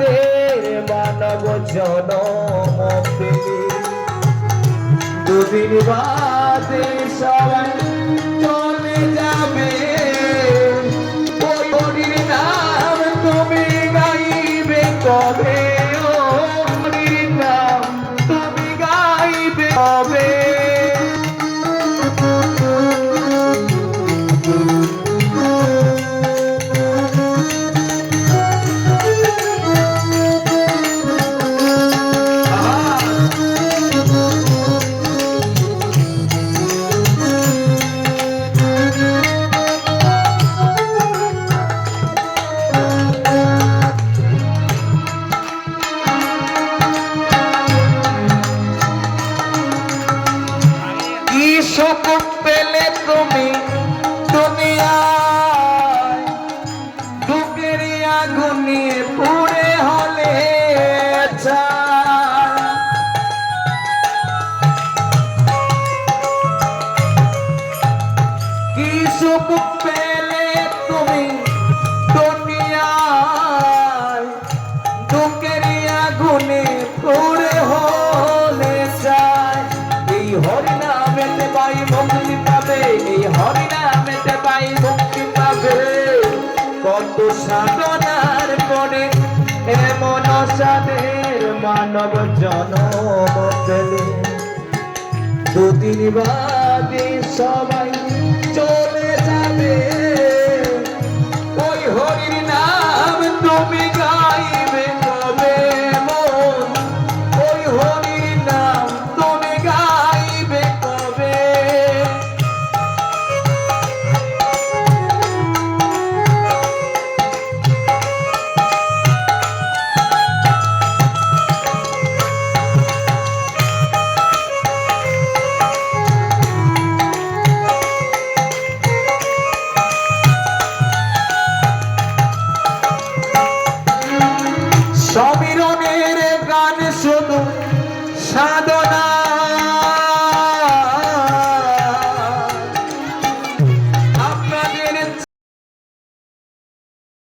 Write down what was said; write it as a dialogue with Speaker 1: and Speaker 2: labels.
Speaker 1: সাদের মানব জনম দুদিন বাদে সবাই সুখ পেলে তুমি দুনিয়ায় দুঃখের আগুনে পুড়ে হলে। কি সুখ পেলে তুমি দুনিয়ায় দুঃখের আগুনে পাবে এই হরিনামেতে পাই মুক্তি পাবে। কত সাধনার পরে এমন সাদের মানব জনম দুদিন বাদে সবাই সবই